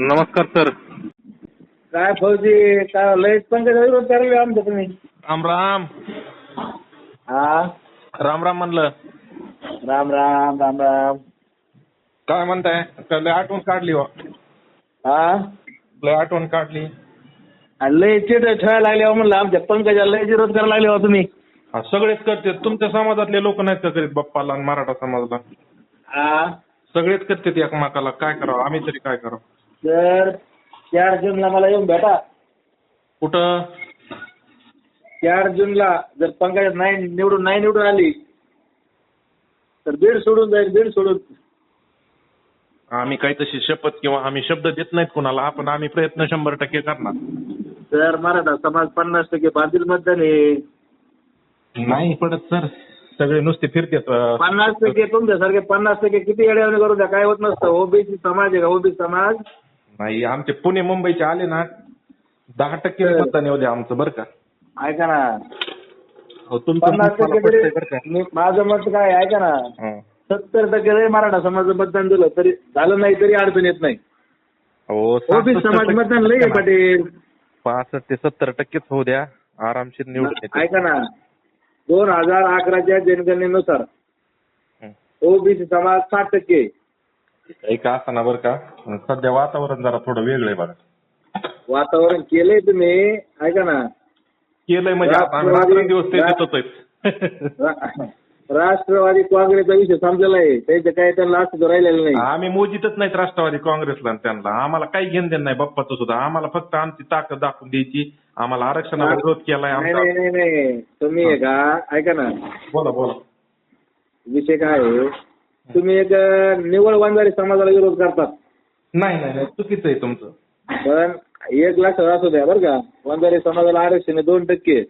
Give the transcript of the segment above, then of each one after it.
नमस्कार सर. काय फौजी काय लयच पंकज विरोध करायला आमच्या तुम्ही? राम राम. हा? राम राम म्हणलं. राम राम राम राम. काय म्हणताय? का लय आठवण काढली हो? हा? लय आठवण काढली. आणि लय चिट ठेवायला लागले हो म्हणलं. आमच्या पंकजा लय विरोध करायला लागले हो तुम्ही. हा, सगळेच करते. तुमच्या समाजातले लोक नाहीत का करीत बाप्पाला आणि मराठा समाजाला? हा सगळेच करते एकमेकाला. काय करावं? आम्ही तरी काय करावं? तर चार जूनला मला येऊन भेटा. कुठं? चार जूनला जर पंकजा नाही निवडून नाही निवडून आली तर बीड सोडून जाईल बीड सोडून. आम्ही काही तशी शपथ किंवा आम्ही शब्द देत नाहीत कुणाला पण आम्ही प्रयत्न शंभर टक्के करणार. तर मराठा समाज पन्नास टक्के बांधील मतदान आहे. नाही पडत सर. सगळे नुसते फिरतेत अं, पन्नास टक्के तुमच्यासारखे पन्नास टक्के किती येड्यावणी करू द्या काय होत नसतं. ओबीसी समाज आहे का? ओबीसी समाज नाही आमचे पुणे मुंबईचे आले ना दहा टक्के मतदान येऊ द्या आमचं बरं का? ऐका ना. हो, तुमचं पन्नास मत मला टक्के पटतंय तरी बरं का? मी- माझं मत काय आहे, ऐका ना. हं. सत्तर टक्के जरी मराठा समाज मतदान दिलं तरी झालं नाही तरी अडचण येत नाही. हो ओबीसी 67 समाज टक्के मतदान लई आहे. पाटील. पासष्ट ते सत्तर टक्केच होऊ द्या आरामशीर निवडून येते ऐका ना. दोन हजार अकराच्या जनगणनेनुसार हं. ओबीसी समाज साठ टक्के एक असताना बरं का? सध्या वातावरण जरा थोडं वेगळं आहे बघा वातावरण केलंय तुम्ही ऐका ना. केलंय म्हणजे आता आम्ही राष्ट्रवादी- रात्रंदिवस ते रा- राष्ट्रवादी काँग्रेसचा विषय समजला आहे. त्याचं काय त्यांना असं राहिलेलं नाही. आम्ही मोजीतच नाहीत राष्ट्रवादी काँग्रेसला आणि त्यांना. आम्हाला काही घेणं देणं नाही बाप्पाचं सुद्धा. आम्हाला फक्त आमची ताकद दाखवून द्यायची. आम्हाला आरक्षणाला विरोध केलाय नाही आमचा. नाही नाही नाही. तुम्ही आहे का? ऐका ना. बोला बोला. विषय काय आहे? तुम्ही एक अं, निवड वंजारी समाजाला विरोध करतात. नाही नाही नाही चुकीचं आहे तुमचं. पण एक लक्षात असू द्या बरं का. वंजारी समाजाला आरक्षण आहे दोन टक्के.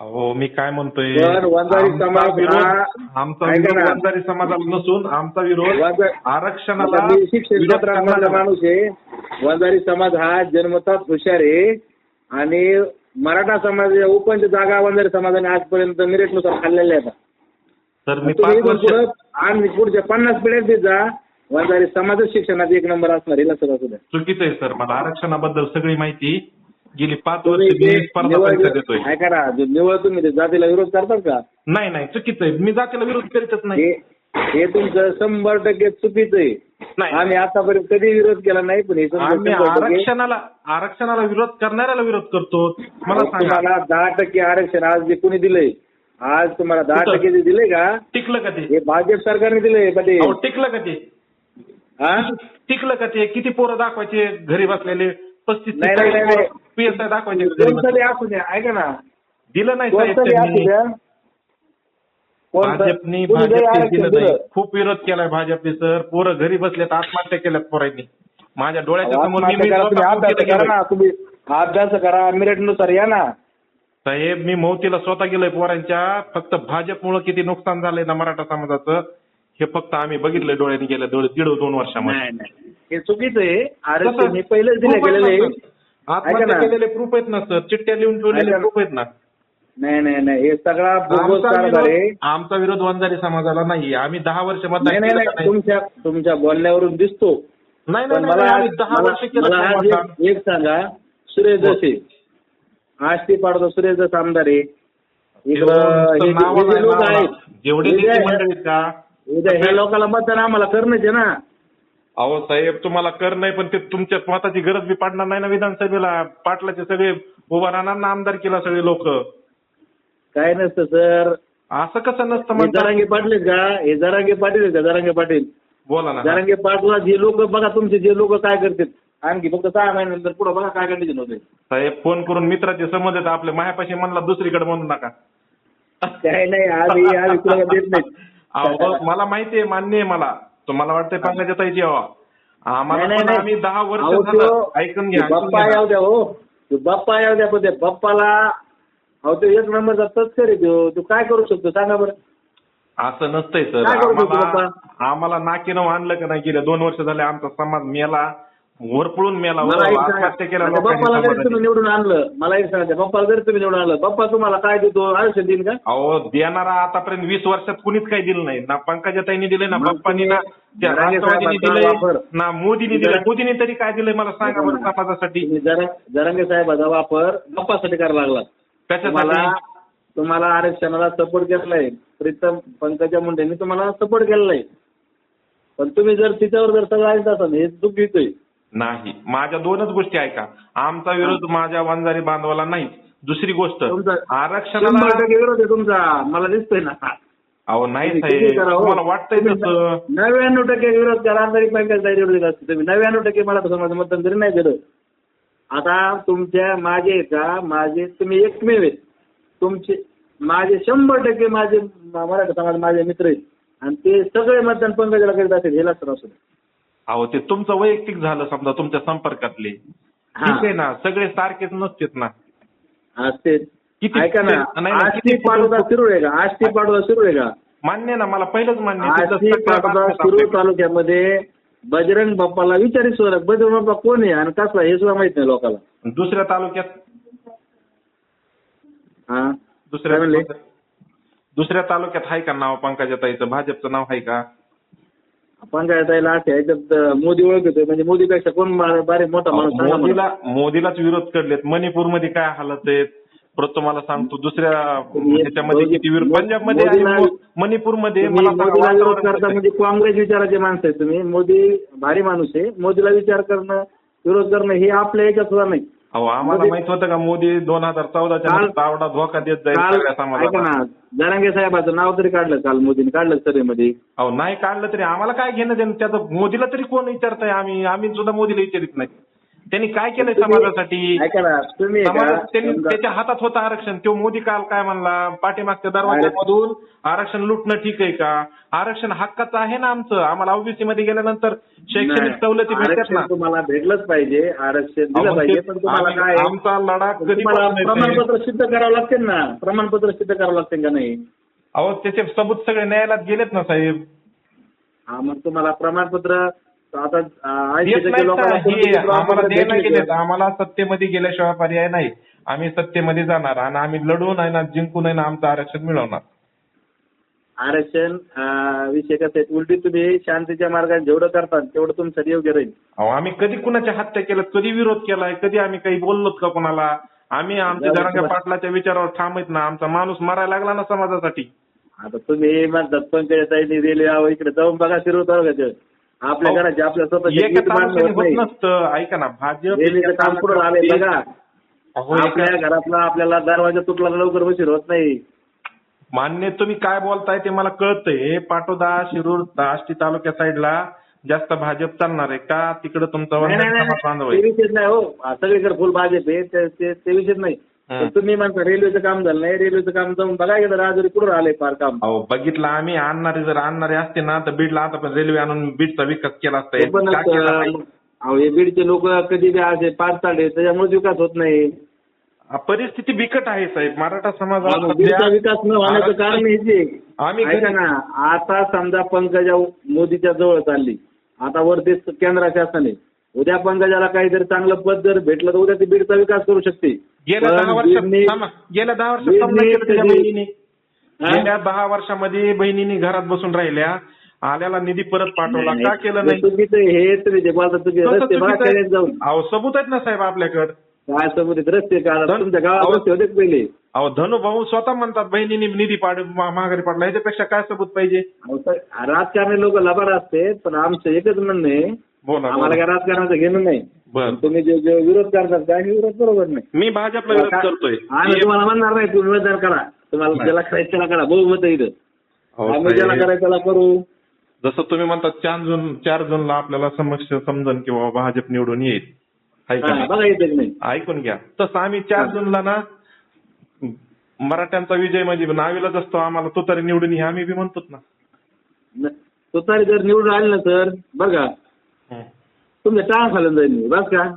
हो मी काय म्हणतोय? पण वंजारी आमचा समाज विरोध हा- आमचा ऐका विरोध ना. वंजारी समाजाला नसून आमचा विरोध वंजा- आरक्षणाला आता मी शिक्षण विरोध करणारा- माणूस आहे. वंजारी समाज हा जन्मताच हुशार आहे. आणि मराठा समाज ओपन जागा वंजारी समाजाने आजपर्यंत मिरिटनुसार खाल्लेल्या आहेत. तर मी पाच वर्ष आणि पुढच्या पन्नास पिढ्यात जा. वंजारी समाजच शिक्षणात एक नंबर असणार हे लक्षात असू द्या. चुकीचं आहे सर. मला आरक्षणाबद्दल सगळी माहिती गेली पाच वर्ष मी स्पर्धा निवड परीक्षा देतोय. ऐका ना जे निवड तुम्ही ते जातीला विरोध करतात का? नाही नाही. चुकीचं आहे. मी जातीला विरोध करीतच नाही. हे तुमचं शंभर टक्के चुकीचं आहे. नाही. आम्ही आतापर्यंत कधी विरोध केला नाही पण हे आम्ही आरक्षणाला आरक्षणाला विरोध करणाऱ्याला विरोध करतो. मला सांगा. दहा टक्के आरक्षण आज जे कुणी दिलंय आज तुम्हाला दहा? टक्के जे दिलंय का टिकलं का ते? हे भाजप सरकारने दिलंय पाटील अहो, टिकलं का ते? हा? टिकलं का ते? किती पोरं दाखवायचे घरी बसलेले? पस्तीस नाही, नाही, नाही, नाही. पीएसआय दाखवायचे घरी बसलेले. असू द्या ऐका ना. दिलं नाही साहेब असू त्यांनी. द्या. कोणतं- भाजपनी कुणी जरी भाजपने आरक्षण दिलं नाही. दिलं, खूप विरोध केलाय भाजपने सर. पोरं घरी बसलेत आत्महत्या केल्यात पोरांनी. माझ्या डोळ्याच्या समोर मी- मी आत्महत्या करा, तुम्ही स्वतः अभ्यास करा गेलोय. ना तुम्ही अभ्यास करा मिरिटनुसार या ना. साहेब मी मौतीला स्वतः गेलोय पोरांच्या. फक्त भाजपमुळे किती नुकसान झालंय ना मराठा समाजाचं हे फक्त आम्ही बघितलंय डोळ्याने गेल्या दोन दीड दोन वर्षामध्ये. नाही नाही. हे चुकीचं आहे आरक्षण? हे पहिलेच दिले Proof आहेत गेलेले ना, आहे. सर. आत्महत्या ऐका ना. केलेले प्रूफ आहेत ना सर. चिठ्ठ्या लिहून ठेवलेले ऐका. प्रूफ आहेत ना. नाही नाही नाही. हे सगळा बोगस आमचा कारभार आहे. विरोध आमचा विरोध वंजारी समाजाला नाही आम्ही दहा वर्ष नाही मतदान नाही केलं नाही. नाही. तुमच्या तुमच्या बोलण्यावरून दिसतो. नाही पण नाही, मला नाही आम्ही आज- दहा मला वर्ष केलं मला नाही आज मतदान. एक- एक सांगा. सुरेश जोशी. आज ती पाडतो सुरेश जोशी आमदार आहे. इकडं हे जे- लोक नावाला. आहेत. जेवढे जे नेते आहे- मंडळी आहेत का? उद्या ह्या लोकांना मतदान आम्हाला करणंच आहे ना. अहो साहेब तुम्हाला कर नाही पण ते तुमच्या मताची गरज बी पडणार नाही ना विधानसभेला. पाटलाचे सगळे उभा राहणार ना आमदार केला सगळे लोक. काय नसतं सर. असं कसं नसतं हे म्हणतात जरांगे पाटील आहेत का? हे जरांगे पाटील आहेत का? जरांगे पाटील. बोला ना. जरांगे पाटला जे लोक बघा तुमचे जे लोक काय करतात आणखी फक्त सहा महिन्यानंतर पुढे बघा काय कंडिशन होते. साहेब फोन करून मित्राचे संबंध आहेत आपले. मायापाशी म्हणला दुसरीकडे म्हणू नका. काय नाही आम्ही आम्ही तुला देत नाही. अहो मला माहितीये मान्य आहे मला. तुम्हाला वाटतंय पंकजा ताईची यावा आम्हाला नाही, पण नाही, आम्ही दहा वर्ष अहो, झालं तो- ऐकून घ्या ऐकून बाप्पा घ्या. येऊ द्या हो. तो बाप्पा येऊ द्या पण त्या बाप्पाला अहो तो एक नंबरचा तस्कर आहे तो. तो काय करू शकतो? सांगा बरं. असं नसतंय सर. काय करू शकतो आम्हाला आम्हाला नाकीनं आणलं का नाही गेल्या दोन वर्ष झाले आमचा समाज मेला. वरपळून मेला. मला एक सांगा, आत्महत्या केल्या आता लोकांनी बाप्पाला जरी. तुम्ही निवडून आणलं. मला एक सांगा बाप्पाला जरी तुम्ही निवडून आणलं. बाप्पा तुम्हाला काय देतो? आयुष्य देईन का? अहो देणारा आतापर्यंत वीस वर्षात कुणीच काही दिलं नाही. ना पंकजाताईंनी दिले ना मग बाप्पांनी ना त्या जरांगे राष्ट्रवादीने साहेबांचा दिलंय वापर. ना मोदीने दिलंय. जरा- मोदीने तरी काय दिलंय मला सांगा बरं समाजासाठी. तुम्ही जरा जरांगे साहेबाचा वापर बाप्पासाठी करायला लागला तुम्हाला कशासाठी? तुम्हाला आरक्षणाला सपोर्ट केलाय. प्रीतम पंकजा मुंडेंनी तुम्हाला सपोर्ट केलेला आहे पण तुम्ही जर तिच्यावर जर सगळं ऐकत असाल हे चुकीचं नाही. माझ्या दोनच गोष्टी ऐका. आमचा विरोध माझ्या वंजारी बांधवाला नाही दुसरी गोष्ट तुमचा शंभर आरक्षणाला टक्के विरोध आहे तुमचा. मला दिसतोय ना. अहो नाही साहेब. हो. तुम्हाला वाटतंय तसं? नव्याण्णव टक्के विरोध करा तरी पंकजा विरोध असते तुम्ही नव्याण्णव टक्के मला तसं मतदान तरी नाही दिलं आता तुमच्या माझे का? माझे तुम्ही एकमेव आहेत. तुमचे माझे शंभर टक्के माझे मराठा समाज माझे मित्र आहेत. आणि ते सगळे मतदान पंकजाला करीत असेल हे लक्षात असू द्या. अहो ते तुमचं वैयक्तिक झालं समजा तुमच्या संपर्कातले. ठीक आहे ना? सगळे सारखेच नसतेत ना. आज ते किती- ऐका ना आष्टी पाडोदा शिरूर आहे का? आष्टी पाडोदा शिरूर आहे का? मान्य आहे ना मला पहिलंच मान्य आष्टी पाडोदा आपल्या- तालुक्यामध्ये बजरंग बाप्पाला विचारी सुद्धा बजरंग बाप्पा कोण आहे आणि कसला हे सुद्धा माहीत नाही लोकांना. दुसऱ्या तालुक्यात. हा? दुसऱ्या? दुसऱ्या तालुक्यात आहे का नाव पंकजाताईचं? भाजपचं नाव आहे का? आपण काय त्याला असे ह्याच्यात मोदी ओळखतोय म्हणजे मोदीपेक्षा कोण बा- बारे मोठा माणूस सांगा मला. मोदीला मोदीलाच विरोध करलेत. मणिपूरमध्ये काय हालत आहेत? परत तुम्हाला सांगतो दुसऱ्या ह्याच्यामध्ये मोदी- किती विरोध? पंजाबमध्ये आणि मोदीला- मो- मणिपूरमध्ये तुम्ही मला सांगा मोदीला विरोध वातावरण करता कसं आहे? म्हणजे काँग्रेस विचाराचे माणसं आहे तुम्ही. मोदी भारी माणूस आहे. मोदीला विचार करणं विरोध करणं हे आपल्या याच्यात सुद्धा नाही. अहो आम्हाला माहीत होतं का मोदी दोन हजार चौदाच्या काल- आवडा धोका देत जाईल काल सगळ्या ऐका समाजाला ना जरांगे साहेबाचं नाव तरी काढलं काल मोदीने काढलं सभेमध्ये अहो नाही काढलं तरी आम्हाला काय घेणं देणं? त्याचं मोदीला तरी कोण विचारतंय? आम्ही आम्ही सुद्धा मोदीला विचारित नाही. त्यांनी काय केलंय समाजासाठी? ऐका ना तुम्ही? समाजात त्यांनी त्याच्या हातात होतं आरक्षण. तो मोदी काल काय म्हणला? पाठीमागच्या दरवाजामधून आरक्षण लुटणं ठीक आहे का? आरक्षण हक्काचं आहे ना आमचं? आम्हाला ओबीसी मध्ये गेल्यानंतर शैक्षणिक सवलती भेटतात ना. तुम्हाला भेटलंच पाहिजे. आरक्षण दिलं पाहिजे पण तुम्हाला काय आमचा लढा कधी. प्रमाणपत्र सिद्ध करावं लागते ना? प्रमाणपत्र सिद्ध करावं लागते का नाही? अहो त्याचे सबूत सगळे न्यायालयात गेलेत ना साहेब. हा मग तुम्हाला प्रमाणपत्र आता देत ना. हे आम्हाला गेलेत का? सत्तेमध्ये गेल्याशिवाय पर्याय नाही. आम्ही सत्तेमध्ये जाणार आणि आम्ही लढून आहे ना जिंकून आहे ना आमचं आरक्षण मिळवणार. आरक्षण अं, विषय कसं आहे? उलटी तुम्ही शांतीच्या मार्गाने जेवढं करता तेवढं तुमच्यासाठी योग्य राहील. अहो आम्ही कधी कुणाच्या हत्या केल्यात कधी विरोध केलाय कधी आम्ही काही बोललोत का कोणाला? आम्ही आमच्या बरं. पाटलाच्या विचारावर ठाम आहेत ना. आमचा माणूस मरायला लागला ना समाजासाठी. आता तुम्ही म्हणतात पंकजाताईंनी रेल्वे यावं इकडे जाऊन बघा शिरू तालुक्यात आपल्या अहो, घराचे आपल्या स्वतःचे एका नीट मान्य तालुक्याने होत होत नाही. नसतं. ऐका ना भाजप काम आलंय तालुक्यात- बघा. आपल्या घरातला आपल्याला दरवाजा तुटला लवकर बशीर होत नाही. मान्य तुम्ही काय बोलताय ते मला कळतंय. पाटोदा शिरूर आष्टी तालुक्या साईडला जास्त भाजप चालणार आहे का? तिकडे तुमचा नाही, हो. सगळीकडे फुल भाजप आहे. ते- विषयच नाही. हं. पण तुम्ही म्हणता रेल्वेचं काम झालं नाही रेल्वेचं काम जाऊन बघा गेलं राजुरी कुठं आलंय फार काम. अहो बघितलं आम्ही आणणारे जर आणणारे असते ना तर बीडला आता पण रेल्वे आणून बीडचा विकास केला असता. ते पण का केला नाही? असं, अहो हे बीडचे लोक कधी बी असे पाच चालले त्याच्यामुळे विकास होत नाही. आ, परिस्थिती बिकट आहे साहेब. मराठा समाजाला अहो, बीडचा सध्या- विकास न होण्याचं कारण हेच आहे. आम्ही ऐका ना आता समजा पंकजा मोदीच्या जवळ चालली आता वरती केंद्र शासन आहे उद्या पंकजाला काहीतरी चांगलं पद जर भेटलं तर उद्या ती बीडचा विकास करू शकते. गेल्या दहा वर्षात थांबा. गेल्या दहा वर्षात बीडने समजा केलं त्याच्या बहिणीने हा? गेल्या दहा वर्षामध्ये बहिणीने घरात बसून राहिल्या आल्याला निधी परत पाठवला का केलं नाही चुकीचं आहे, हे तुम्ही जे बोलता तुम्ही कसं रस्ते बघा चुकीचं आहे? खेड्यात जाऊन अहो सबूत आहेत ना साहेब आपल्याकडे काय सबूत आहेत? रस्ते का धन- तुमच्या गावात अहो. रस्ते होते का पहिले अहो धनु भाऊ स्वतः म्हणतात बहिणीने निधी पाड मा- माघारी पाडला ह्याच्यापेक्षा काय सबूत पाहिजे अहो, तर राजकारणी लोक लबाड असते पण आमचं एकच म्हणणं आहे आम्हाला बोला. काय राजकारणाचं घेणं नाही. बर. तुम्ही जे जे विरोध करतात काय हे विरोध बरोबर नाही. मी भाजपला विरोध करतोय. आम्ही तुम्हाला म्हणणार नाही तुम्ही मतदान करा. तुम्हाला. ज्याला करायचं त्याला करा. बहुमत इथं. आम्ही ज्याला करायचं त्याला करू. जसं तुम्ही म्हणतात चार जून चार जूनला आपल्याला समक्ष समजन किंवा भाजप निवडून येईल. हा? बघा नाही. ऐकून घ्या. तसं आम्ही चार हा. जूनला ना मराठ्यांचा विजय म्हणजे नावीलाच असतो आम्हाला तो तरी निवडून हे आम्ही बी म्हणतोच ना. न- तुतारी जर निवडून आली ना तर बघा तुमच्या टाळ खालून जाईल बस का?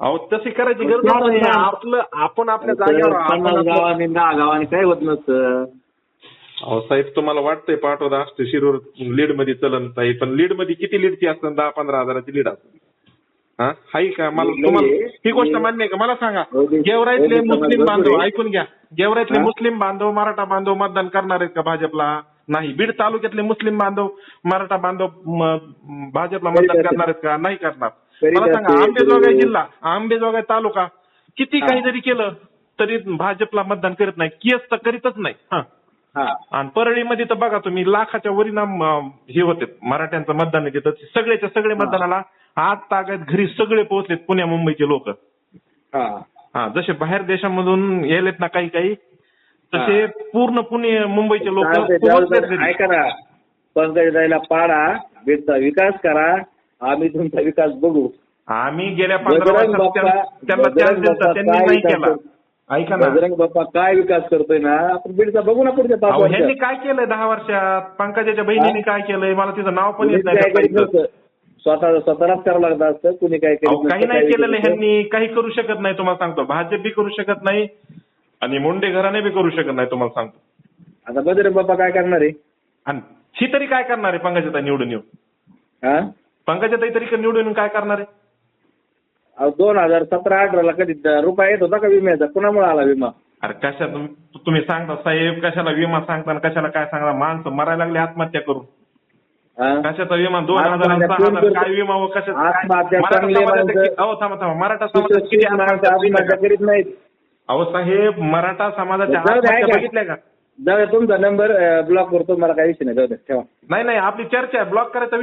अहो तशी करायची गरज चार नाही. आपलं आपण आपल्या जागेवर आपण पन्नास आपलं- गावांनी दहा गावांनी काय होत नसतं. अहो साहेब तुम्हाला वाटतंय पाठवता असते शिरूर लीडमध्ये चलन साहेब पण लीडमध्ये किती लीडची असतात? दहा पंधरा हजाराची लीड असते हा? हाय का? मला नाही, तुम्हाला. ही गोष्ट मान्य आहे का? मला सांगा. ओबीसी गेवराईतले ओबीसी मुस्लिम बांधव आहे. ऐकून घ्या. गेवराईतले हा? मुस्लिम बांधव मराठा बांधव मतदान करणार आहेत का भाजपला? नाही बीड तालुक्यातले मुस्लिम बांधव मराठा बांधव भाजपला मतदान. करणार आहेत का? नाही करणार. मला सांगा. आंबेजोगाई जिल्हा आंबेजोगाई तालुका किती. काही जरी केलं तरी भाजपला मतदान करीत नाही. केस तर करीतच नाही. हा. हा. आणि परळीमध्ये तर बघा तुम्ही लाखाच्या वरिणाम अं, हे होते. मराठ्यांचं मतदान येते. तर सगळेच्या सगळे मतदानाला आज तागायत घरी सगळे पोहोचलेत पुण्या मुंबईचे लोक. हा. हा जसे बाहेर देशामधून यायलेत ना काही काही तसे हा. पूर्ण पुणे मुंबईचे लोक ऐका ना. पंकजाताईला पाडा. बीडचा विकास करा. आम्ही तुमचा विकास बघू. आम्ही गेल्या पंधरा बजरंग वर्षात बाप्पा त्यांना काय नाही विकास केला. करतो? ऐका ना. बजरंग बाप्पा काय विकास करतोय ना? आपण बीडचा बघू ना पुढच्या ह्यांनी काय केलंय दहा वर्षात? पंकजाच्या बहिणीने काय केलंय? मला तिचं नाव पण येत नाही. स्वतः स्वतःलाच करावं लागतं असतं. कुणी काय काही नाही केलेलं ह्यांनी. काही करू शकत नाही तुम्हाला सांगतो. भाजप बी करू शकत नाही. आणि मुंडे घराने बी करू शकत नाही तुम्हाला सांगतो. आता बजरंग बाप्पा काय करणार आहे? आणि ही तरी काय करणार आहे पंकजाताई निवडून येऊन? हा? पंकजाताई तरी निवडून येऊन काय करणार आहे? अहो, दोन हजार सतरा अठराला कधी द- रुपया येत होता का विम्याचा? कुणामुळे आला विमा? अरे कशा तुम- तुम्ही सांगता साहेब कशाला विमा सांगता आणि कशाला काय सांगता? माणसं मरायला लागली आत्महत्या करून. हा? कशाचा विमा? दोन हजार आणि आत्महत्या सहा कोण हजार करतं? काय विमा व कशाचा? काय? आत्महत्या मराठा चांगले समाजाचं माणसं- कि- अहो थांबा थांबा. मराठा समाजात किती सुशिक्षित माणसं आत्महत्या आत्महत्या? करीत नाहीत. अहो साहेब मराठा समाजाच्या जाऊ दे, आत्महत्या ऐका. बघितल्या का? जाऊ तुमचा नंबर ब्लॉक करतो मला काही विषय नाही. जाऊ दे ठेवा. नाही नाही आपली चर्चा आहे. ब्लॉक करायचा